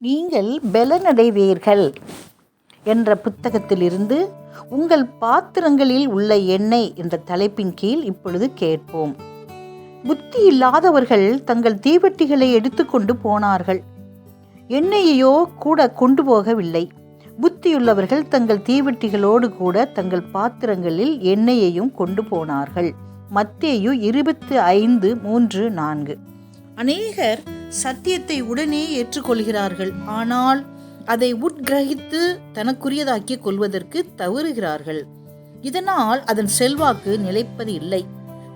நீங்கள் பலனடைவீர்கள் என்ற புத்தகத்திலிருந்து உங்கள் பாத்திரங்களில் உள்ள எண்ணெய் என்ற தலைப்பின் கீழ் இப்பொழுது கேட்போம். புத்தி இல்லாதவர்கள் தங்கள் தீவெட்டிகளை எடுத்துக்கொண்டு போனார்கள். எண்ணெயையோ கூட கொண்டு போகவில்லை. புத்தியுள்ளவர்கள் தங்கள் தீவெட்டிகளோடு கூட தங்கள் பாத்திரங்களில் எண்ணெயையும் கொண்டு போனார்கள். மத்தேயு இருபத்து ஐந்து மூன்று நான்கு. அநேகர் சத்தியத்தை உடனே ஏற்றுக்கொள்கிறார்கள். ஆனால் அதை உட்கிரகித்து தனக்குரியதாக்கிக் கொள்வதற்கு தவறுகிறார்கள். இதனால் அதன் செல்வாக்கு நிலைப்பது இல்லை.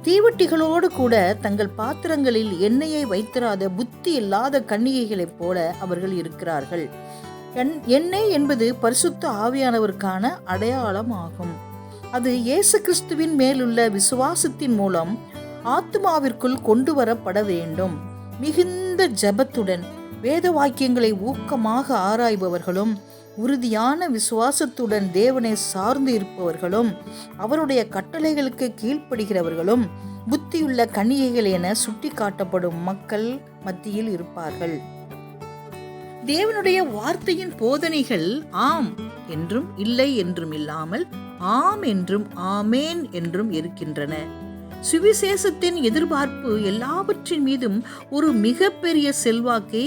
தீவட்டிகளோடு கூட தங்கள் பாத்திரங்களில் எண்ணெயை வைத்திராத புத்தி இல்லாத கன்னிகைகளைப் போல அவர்கள் இருக்கிறார்கள். எண்ணெய் என்பது பரிசுத்த ஆவியானவருக்கான அடையாளம் ஆகும் அது இயேசு கிறிஸ்துவின் மேலுள்ள விசுவாசத்தின் மூலம் ஆத்மாவிற்குள் கொண்டு வரப்பட வேண்டும். மிகுந்த ஜெபத்துடன் வேத வாக்கியங்களை ஊக்கமாக ஆராய்பவர்களும் உறுதியான விசுவாசத்துடன் தேவனை சார்ந்து இருப்பவர்களும் அவருடைய கட்டளைகளுக்கு கீழ்ப்படுகிறவர்களும் புத்தியுள்ள கணிகைகள் என சுட்டிக்காட்டப்படும் மக்கள் மத்தியில் இருப்பார்கள். தேவனுடைய வார்த்தையின் போதனைகள் ஆம் என்றும் இல்லை என்றும் இல்லாமல் ஆம் என்றும் ஆமேன் என்றும் இருக்கின்றன. சுவிசேஷத்தின் எதிர்பார்ப்பு எல்லாவற்றின் மீதும் ஒரு மிகப்பெரிய செல்வாக்கை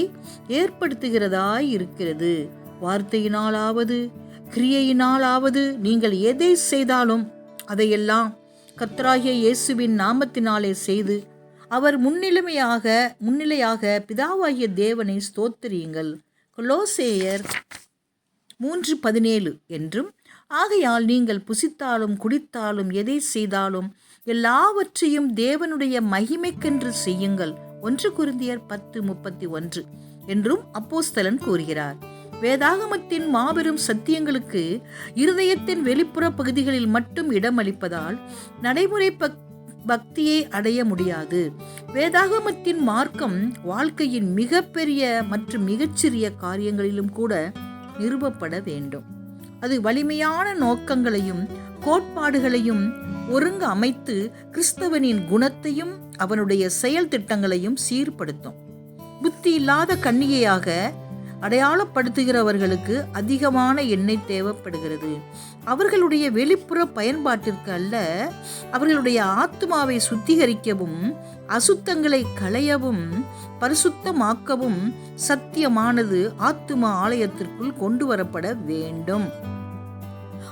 ஏற்படுத்துகிறதாய் இருக்கிறது. வார்த்தையினாலாவது கிரியையினாலாவது நீங்கள் எதை செய்தாலும் அதையெல்லாம் கத்ராய இயேசுவின் நாமத்தினாலே செய்து அவர் முன்னிலைமையாக முன்னிலையாக பிதாவாகிய தேவனை ஸ்தோத்திரியுங்கள். கொலோசேயர் மூன்று பதினேழு என்றும் ஆகையால் நீங்கள் புசித்தாலும் குடித்தாலும் எதை செய்தாலும் எல்லாவற்றையும் தேவனுடைய மகிமைக்கென்று செய்யுங்கள். ஒன்று குருந்தியர் பத்து முப்பத்தி ஒன்று. என்றும் அப்போஸ்தலன் கூறுகிறார். வேதாகமத்தின் மாபெரும் சத்தியங்களுக்கு இருதயத்தின் வெளிப்புற பகுதிகளில் மட்டும் இடமளிப்பதால் நடைமுறை பக்- பக்தியை அடைய முடியாது. வேதாகமத்தின் மார்க்கம் வாழ்க்கையின் மிகப்பெரிய மற்றும் மிகச்சிறிய காரியங்களிலும் கூட நிறுவப்பட வேண்டும். அது வலிமையான நோக்கங்களையும் கோட்பாடுகளையும் ஒருங்க அமைத்து கிறிஸ்தவனின் குணத்தையும் அவனுடைய செயல் திட்டங்களையும் சீர்படுத்தும். புத்தி இல்லாத கன்னிகையாக அடையாளப்படுத்துகிறவர்களுக்கு அதிகமான எண்ணெய் தேவைப்படுகிறது. அவர்களுடைய வெளிப்புற பயன்பாட்டிற்கு அல்ல அவர்களுடைய ஆத்மாவை சுத்திகரிக்கவும் அசுத்தங்களை களையவும் பரிசுத்தமாக்கவும் சத்தியமானது ஆத்மா ஆலயத்திற்குள் கொண்டு வரப்பட வேண்டும்.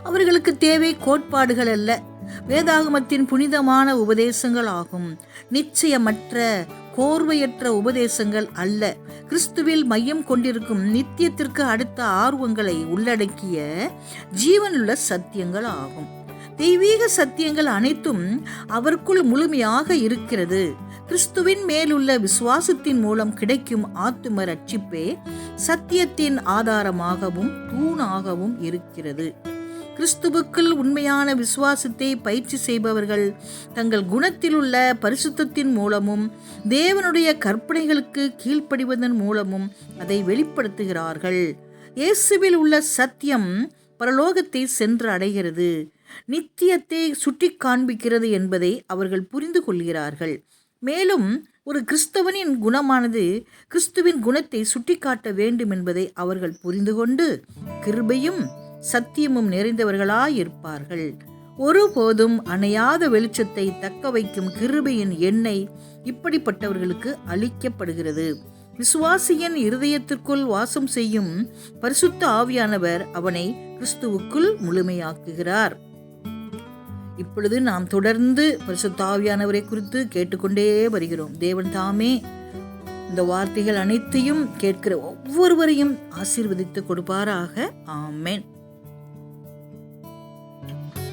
அவர்களுக்கு தேவை கோட்பாடுகள் அல்ல. வேதாகமத்தின் புனிதமான உபதேசங்கள் ஆகும் நிச்சயமற்ற கோர்வையற்ற உபதேசங்கள் அல்ல. கிறிஸ்துவில் மையம் கொண்டிருக்கும் நித்தியத்திற்கு அடுத்த ஆர்வங்களை உள்ளடக்கிய ஜீவனுள்ள சத்தியங்கள் ஆகும் தெய்வீக சத்தியங்கள் அனைத்தும் அவருக்குள் முழுமையாக இருக்கிறது. கிறிஸ்துவின் மேலுள்ள விசுவாசத்தின் மூலம் கிடைக்கும் ஆத்தும ரட்சிப்பே சத்தியத்தின் ஆதாரமாகவும் தூணாகவும் இருக்கிறது. கிறிஸ்துவுக்குள் உண்மையான விசுவாசத்தை பயிற்சி செய்பவர்கள் தங்கள் குணத்தில் உள்ள பரிசுத்தத்தின் மூலமும் தேவனுடைய கற்பனைகளுக்கு கீழ்ப்படிவதன் மூலமும் அதை வெளிப்படுத்துகிறார்கள். இயேசுவில் உள்ள சத்தியம் பரலோகத்தை சென்று அடைகிறது. நித்தியத்தை சுட்டி காண்பிக்கிறது என்பதை அவர்கள் புரிந்து கொள்கிறார்கள். மேலும் ஒரு கிறிஸ்தவனின் குணமானது கிறிஸ்துவின் குணத்தை சுட்டிக்காட்ட வேண்டும் என்பதை அவர்கள் புரிந்து கொண்டு கிருபையும் சத்தியமும் நிறைந்தவர்களாயிருப்பார்கள். ஒருபோதும் அணையாத வெளிச்சத்தை தக்க வைக்கும் கிருபையின் எண்ணெய் இப்படிப்பட்டவர்களுக்கு அளிக்கப்படுகிறது. விசுவாசியின் இருதயத்திற்குள் வாசம் செய்யும் பரிசுத்த ஆவியானவர் அவனை கிறிஸ்துவுக்குள் முழுமையாக்குகிறார். இப்பொழுது நாம் தொடர்ந்து பரிசுத்த ஆவியானவரை குறித்து கேட்டுக்கொண்டே வருகிறோம். தேவன் தாமே இந்த வார்த்தைகள் அனைத்தையும் கேட்கிற ஒவ்வொருவரையும் ஆசீர்வதித்து கொடுப்பாராக. ஆமேன்.